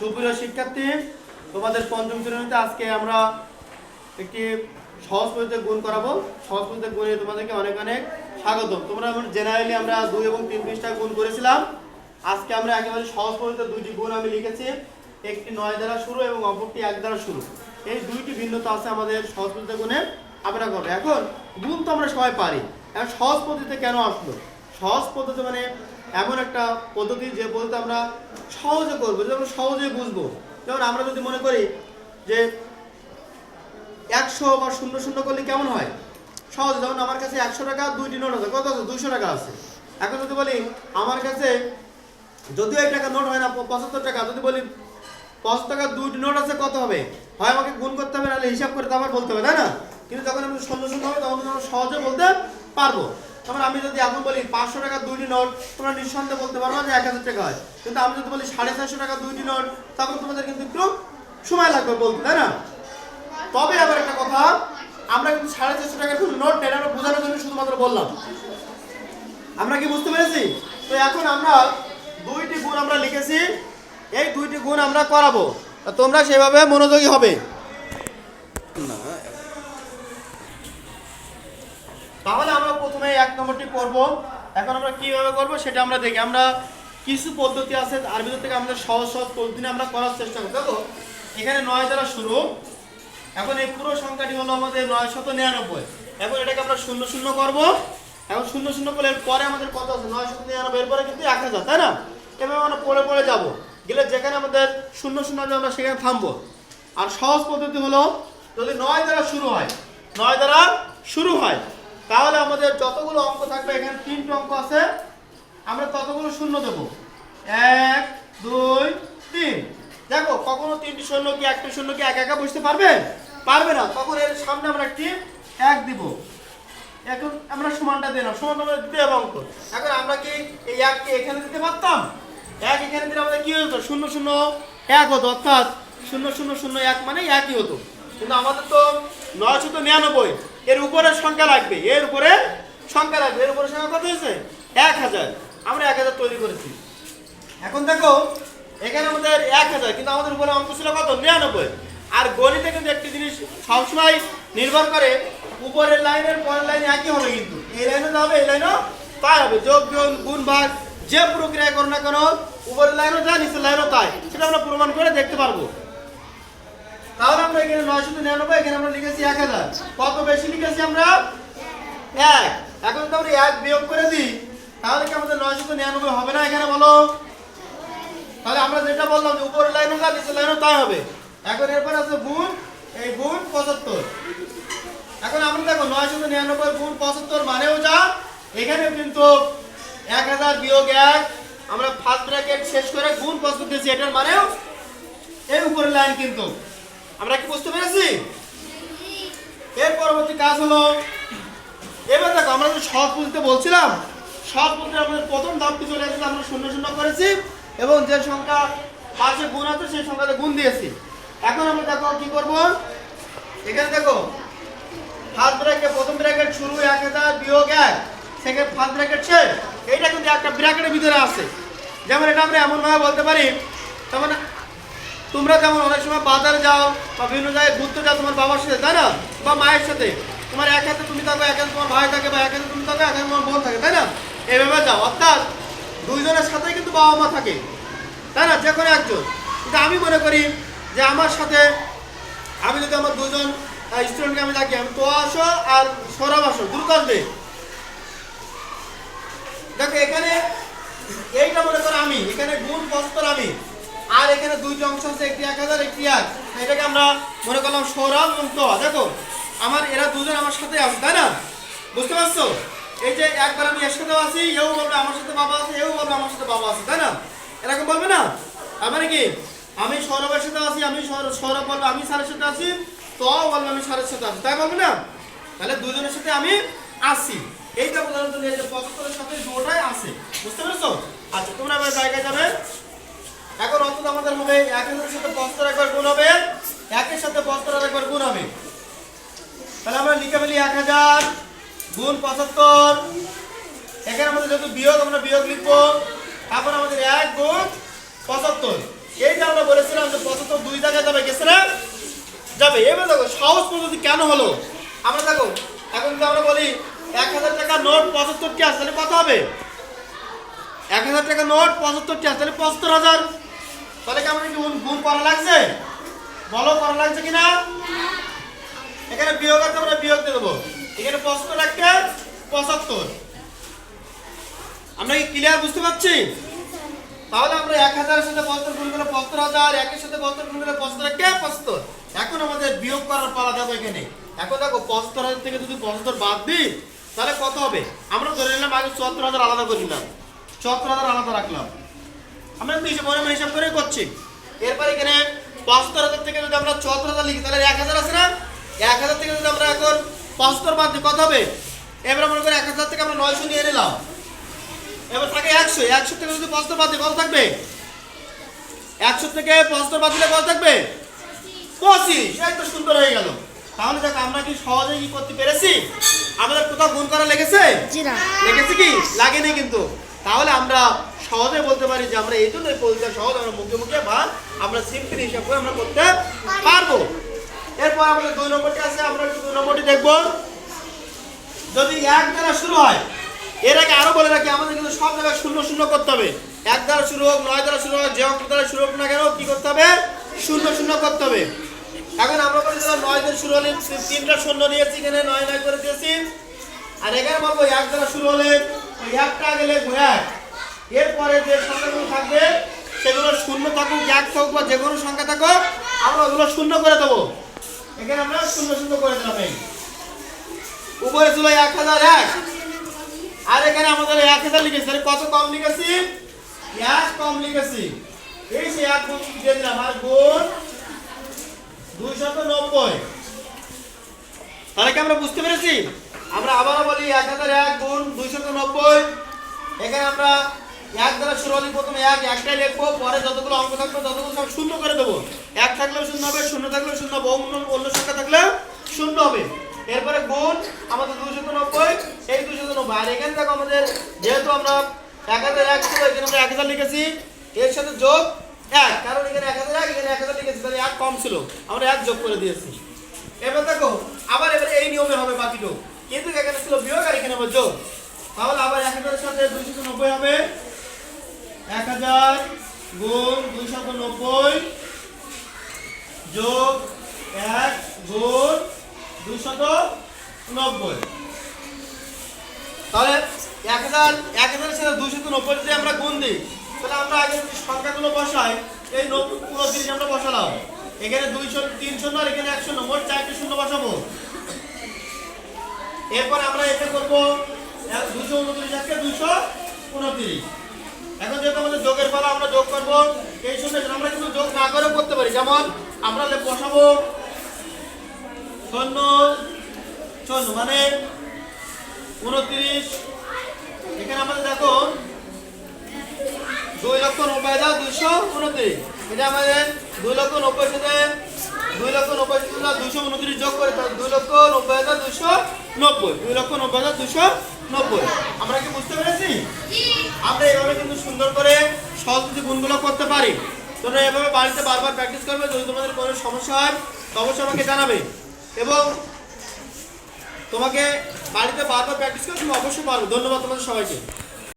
সুপ্রিয় শিক্ষার্থী, তোমাদের পঞ্চম শ্রেণীতে আজকে আমরা একটি সহজ পদ্ধতিতে গুণ করাবো। সহজ পদ্ধতিতে গুণে তোমাদেরকে অনেক অনেক স্বাগত তোমরা জেনারেলি আমরা দুই এবং তিন পৃষ্ঠা গুণ করেছিলাম। আজকে আমরা একেবারে সহজ পদ্ধতিতে দুইটি গুণ আমি লিখেছি। একটি নয় দ্বারা শুরু এবং অপরটি এক দ্বারা শুরু। এই দুইটি ভিন্নতা আছে আমাদের সহজ পদ্ধতিতে গুণে আমরা করব। এখন গুণ তো আমরা সবাই পারি। এখন সহজ পদ্ধতিতে কেন আসলো? সহজ পদ্ধতি মানে এমন একটা পদ্ধতি যে বলতে আমরা সহজে করব, যেমন সহজে বুঝব। যেমন আমরা যদি মনে করি যে একশো বা শূন্য শূন্য করলে কেমন হয়? সহজ, যেমন আমার কাছে একশো টাকা, দুইটি নোট আছে। কত আছে? দুইশো টাকা আছে। এখন যদি বলি আমার কাছে যদিও এক টাকা নোট হয় না পঁচাত্তর টাকা, যদি বলি পঁচাত্তর টাকার দুইটি নোট আছে, কত হবে? হয় আমাকে গুণ করতে হবে, নাহলে হিসাব করে তো আবার বলতে হবে, তাই না? কিন্তু যখন আমি শূন্য শূন্য হবে, তখন আমরা সহজে বলতে পারব। তখন আমি যদি এখন বলি পাঁচশো টাকা দুইটি নোট, তোমরা নিঃসন্দেহে বলতে পারব যে এক হাজার টাকা হয়। কিন্তু আমি যদি বলি সাড়ে চারশো টাকার দুইটি নোট, তখন তোমাদের কিন্তু একটু সময় লাগবে বলতে, তাই না? তবে আবার একটা কথা, আমরা কিন্তু সাড়ে চারশো টাকার কোনো নোট নেই আমরা বোঝানোর জন্য শুধুমাত্র বললাম। আমরা কি বুঝতে পেরেছি? তো এখন আমরা দুইটি গুণ আমরা লিখেছি, এই দুইটি গুণ আমরা করাবো। তোমরা সেভাবে মনোযোগী হবে। তাহলে আমরা প্রথমে এক নম্বরটি করব এখন আমরা কীভাবে করব সেটা আমরা দেখি। আমরা কিছু পদ্ধতি আছে, তার ভিতর থেকে আমাদের সহজ সহজ পদ্ধতি আমরা করার চেষ্টা করব। দেখো, এখানে নয় দ্বারা শুরু। এখন এই পুরো সংখ্যাটি হলো আমাদের নয় শত নিরানব্বই। এখন এটাকে আমরা শূন্য শূন্য করব। এখন শূন্য শূন্য করলে পরে আমাদের কত আছে? নয় শত নিরানব্বই। এরপরে কিন্তু এক হাজার, তাই না? এভাবে আমরা পড়ে পড়ে যাব। গেলে যেখানে আমাদের শূন্য শূন্য হবে আমরা সেখানে থামবো। আর সহজ পদ্ধতি হলো, যদি নয় দ্বারা শুরু হয়, নয় দ্বারা শুরু হয় তাহলে আমাদের যতগুলো অঙ্ক থাকবে, এখানে তিনটে অঙ্ক আছে, আমরা ততগুলো শূন্য দেব। এক, দুই, তিন। দেখো, কখনো তিনটি শূন্য কি, একটা শূন্য কি একা একা বুঝতে পারবে? পারবে না। তখন এর সামনে আমরা একটি এক দিব। এখন আমরা সমানটা দিলাম সমান আমরা দিতে হবে অঙ্ক। এখন আমরা কি এই এককে এখানে দিতে পারতাম? এক এখানে দিলে আমাদের কি হতো? শূন্য শূন্য, এক হতো। অর্থাৎ শূন্য শূন্য শূন্য, এক মানে একই হতো। কিন্তু আমাদের তো নয়শো তো নিরানব্বই। এর উপরে সংখ্যা লাগবে, এর উপরে সংখ্যা লাগবে, এর উপরে সংখ্যা কত হয়েছে? এক হাজার। আমরা এক হাজার তৈরি করেছি। এখন দেখো, এখানে আমাদের এক হাজার, কিন্তু আমাদের উপরে অঙ্ক ছিল কত? নিরানব্বই। আর গণিতে কিন্তু একটি জিনিস সবসময় নির্ভর করে, উপরের লাইনের পরের লাইন একই হবে কিন্তু। এই লাইনও যা হবে, এই লাইনও তাই হবে। যোগ, বিয়োগ, গুণ, ভাগ, যে প্রক্রিয়া করো না কেন, উপরের লাইনও যা, নিচের লাইনও তাই। সেটা আমরা প্রমাণ করে দেখতে পারব। তাহলে আমরা এখানে নয় নয়শো নিরানব্বই, এখানে আমরা লিখেছি এক হাজার। কত বেশি লিখেছি আমরা? এক। এখন তো আমরা এক বিয়োগ করে দিই, তাহলে কি আমাদের নয় নয়শো নিরানব্বই হবে না এখানে বলো? তাহলে আমরা যেটা বললাম যে উপরের লাইনও যা নিচের লাইনও তাই হবে। এখন এরপর আছে গুণ, এই গুণ পঁচাত্তর। এখন আমরা দেখো নয় নয়শো নিরানব্বই গুণ পঁচাত্তর মানেও যা, এখানেও কিন্তু এক হাজার বিয়োগ এক। আমরা ফার্স্ট ব্র্যাকেট শেষ করে গুণ পঁচাত্তর দিয়েছি, এটার মানেও এই উপরের লাইন কিন্তু। আমরা কি বুঝতে পেরেছি? এর পরবর্তী কাজ হলো, এবার দেখো, আমরা যে সৎ পুঁজিতে বলছিলাম সৎ পুঁজিতে আমাদের প্রথম ধাপটি চলে এসেছে, আমরা শূন্য শূন্য করেছি, এবং যে সংখ্যা পাশে গুণ আছে, সেই সংখ্যাতে গুণ দিয়েছি। এখন আমরা দেখো কি করব? এখানে দেখো ফার্স্ট ব্র্যাকেট প্রথম ব্র্যাকেট শুরু, এক হাজার বিয়োগ এক, সেকেন্ড ফার্স্ট ব্র্যাকেট শেষ। এইটা কিন্তু একটা ব্র্যাকেটের ভিতরে আছে। যেমন এটা আমরা এমনভাবে বলতে পারি তেমন তোমরা যেমন অনেক সময় বাজারে যাও বা বিভিন্ন জায়গায় ঘুরতে যাও তোমার বাবার সাথে, তাই না? বা মায়ের সাথে। তোমার এক হাতে তুমি থাকো, এক হাতে তোমার ভাই থাকে বা এক হাতে তুমি থাকো, এক হাতে তোমার বোন থাকে, তাই না? এভাবে যাও। অর্থাৎ দুইজনের সাথেই কিন্তু বাবা মা থাকে, তাই না? যে কোনো একজন। কিন্তু আমি মনে করি যে আমার সাথে আমি যদি আমার দুজন স্টুডেন্টকে আমি ডাকি আমি তো আসো আর সৌরভ আসো দ্রুত আসবে দেখো, এখানে এইটা মনে করো আমি, এখানে গুণ পস্তর আমি। আর এখানে দুইটি অংশ আছে, একটি এক হাজার, একটি এক। এটাকে আমরা মনে করলাম সৌরভ এবং তোয়া দেখো আমার, এরা দুজন আমার সাথে আছে, তাই না? বুঝতে পারছ? এই যে একবার আমি এর সাথেও আছি, এও বলবে আমার সাথে বাবা আছে, এও বলবে আমার সাথে বাবা আছে, তাই না? এরকম বলবে না? তার মানে কি? আমি সৌরভের সাথে আছি, আমি সৌর- সৌরভ বলবে আমি স্যারের সাথে আছি তো বলবে আমি স্যারের সাথে আছি, তাই বলবে না? তাহলে দুজনের সাথে আমি আসি এইটা বোঝানোর এই যে পঁচাত্তরের সাথে দুটাই আছে, বুঝতে পেরেছ? আচ্ছা তোমরা এবার জায়গায় যাবে এখন অন্তত আমাদের হবে একের সাথে পঁচাত্তর একবার গুণ হবে, একের সাথে পঁচাত্তর একবার গুণ হবে। তাহলে আমরা লিখে ফেলি এক হাজার গুণ পঁচাত্তর। এখানে আমাদের যেহেতু বিয়োগ, আমরা বিয়োগ লিখব। তারপর আমাদের এক গুণ পঁচাত্তর। এইটা আমরা বলেছিলাম এবার দেখো সহজ পদ্ধতি কেন হলো? আমরা দেখো, এখন যদি আমরা বলি এক হাজার টাকা নোট পঁচাত্তরটি আছে, তাহলে কত হবে? এক হাজার টাকা নোট পঁচাত্তরটি আছে, তাহলে পঁচাত্তর হাজার। তাহলে কেমন কি গুণ করা লাগছে? বলো, করা লাগছে কিনা? এখানে বিয়োগ আছে, আমরা বিয়োগ দিয়ে দেবো। এখানে পঁচাত্তর একটা পঁচাত্তর। আমরা কি ক্লিয়ার বুঝতে পারছি? তাহলে আমরা এক হাজারের সাথে পঁচাত্তর গুণ করলে পঁচাত্তর হাজার, একের সাথে পঁচাত্তর গুণ করলে পঁচাত্তর কে পঁচাত্তর। এখন আমাদের বিয়োগ করার পালা যাব এখানে। এখন দেখো, পঁচাত্তর হাজার থেকে যদি পঁচাত্তর বাদ দিই, তাহলে কত হবে? আমরা ধরে নিলাম আগে চুয়াত্তর হাজার আলাদা করে নিলাম। চুয়াত্তর হাজার আলাদা রাখলাম। আমরা কিন্তু হিসাব মনে মনে হিসাব করে করছি। এরপর এখানে পঁচাত্তর হাজার থেকে যদি আমরা চুয়াত্তর হাজার লিখি তাহলে এক হাজার আছে না? এক হাজার থেকে যদি আমরা এখন পঁচাত্তর বাদ দিই কত হবে? এবার মনে করি এক হাজার থেকে আমরা নয়শো নিয়ে নিলাম। এবার থাকে একশো একশো থেকে যদি পঁচাত্তর বাদ দিই কত থাকবে? একশো থেকে পঁচাত্তর বাদ দিলে কত থাকবে? পঁচিশ। তো সুন্দর হয়ে গেল। তাহলে দেখ আমরা কি সহজে কি করতে পেরেছি? আমাদের কোথাও গুণ করা লেগেছে? লেগেছে কি? লাগেনি কিন্তু। তাহলে আমরা সহজে বলতে পারি যে আমরা এই জন্য এই পদ্ধতিটা সহজ, আমরা মুখে মুখে বা আমরা সিম্পলি হিসাব করে আমরা করতে পারব। এরপর আমাদের দুই নম্বরটি আছে, আমরা একটু দুই নম্বরটি দেখব। যদি এক দ্বারা শুরু হয়, এর আগে আরও বলে রাখি, আমাদের কিন্তু সব জায়গায় শূন্য শূন্য করতে হবে। এক দ্বারা শুরু হোক, নয় দ্বারা শুরু হোক, যে অঙ্ক দ্বারা শুরু হোক না কেন, কি করতে হবে? শূন্য শূন্য করতে হবে। এখন আমরা বলি যে নয় দিয়ে শুরু হলে তিনটা শূন্য নিয়েছি এখানে, নয় নয় করে দিয়েছি। আর এখানে বলব, এক দ্বারা শুরু হলে একটা লিখব এক। এরপরে যে সংখ্যাগুলো থাকবে, সেগুলো শূন্য থাকুক, এক থাকুক বা যে কোনো সংখ্যা থাকুক, আমরা ওগুলো শূন্য করে দেবো। এখানে আমরা শূন্য শূন্য করে দিলাম উপরে ছিল এক হাজার এক। আর এখানে আমাদের এক হাজার লিখেছি। কত কম লিখেছি? এক কম লিখেছি। এই সে এক গুণ দিয়ে দিলাম, আর গুণ দুইশত নব্বই। তাহলে কি আমরা বুঝতে পেরেছি? আমরা আবারও বলি এক হাজার এক গুণ দুইশত নব্বই। এখানে আমরা এক দ্বারা শুরু হলে প্রথমে এক, একটাই লিখব, পরে যতগুলো অঙ্ক থাকবে, ততগুলো সব শূন্য করে দেবো। এক থাকলেও শূন্য হবে, শূন্য থাকলেও শূন্য হবে, অন্য অন্য সংখ্যা থাকলে শূন্য হবে। এরপরে গুণ, আমাদের দুইশত নব্বই, এই দুইশত নব্বই। আর এখানে দেখো আমাদের, যেহেতু আমরা এক হাজার এক ছিল, এখানে আমরা এক হাজার লিখেছি, এর সাথে যোগ এক। কারণ এখানে এক হাজার এক, এখানে এক হাজার লিখেছি, তাহলে এক কম ছিল। আমরা এক যোগ করে দিয়েছি। এবার দেখো, আবার এবারে এই নিয়মে হবে বাকিটো। কিন্তু এখানে ছিল বিয়োগ, আর এখানে আবার যোগ। তাহলে আবার এক হাজারের সাথে দুইশত নব্বই হবে। এক হাজার গুণ দুইশত নব্বই যোগ এক গুণ দুইশত নব্বই। তাহলে এক হাজার, এক হাজারের সাথে দুইশত নব্বই যদি আমরা গুণ দিই, তাহলে আমরা আগে যে সংখ্যাগুলো বসাই, এই নব্বই উনত্রিশ আমরা বসালাম। এখানে দুইশো তিন শূন্য আর এখানে এক শূন্য মোট চারটে শূন্য বসাবো। এরপর আমরা এটা করব দুশো উনত্রিশ একটা দুশো উনত্রিশ। এখন যেহেতু আমাদের যোগের পালা আমরা যোগ করব, এই সময় আমরা কিন্তু যোগ না করেও করতে পারি। যেমন আমরা বসাবো, শূন্য শূন্য মানে উনত্রিশ। এখানে আমাদের দেখো, দুই লক্ষ নব্বই হাজার দুইশো উনত্রিশ। এটা আমাদের দুই লক্ষ নব্বই সাথে দুই লক্ষ নব্বই সাথে দুইশো উনত্রিশ যোগ করে তাহলে দুই লক্ষ নব্বই হাজার দুইশো নব্বই। দুই লক্ষ নব্বই হাজার দুইশো নব্বই। আমরা কি বুঝতে পেরেছি? আমরা এভাবে কিন্তু সুন্দর করে সহজ কিছু গুণগুলো করতে পারি। তোমরা এভাবে বাড়িতে বারবার প্র্যাকটিস করবে, যদি তোমাদের কোনো সমস্যা হয় অবশ্যই আমাকে জানাবে। এবং তোমাকে বাড়িতে বারবার প্র্যাকটিস করে তুমি অবশ্যই পারবে। ধন্যবাদ তোমাদের সবাইকে।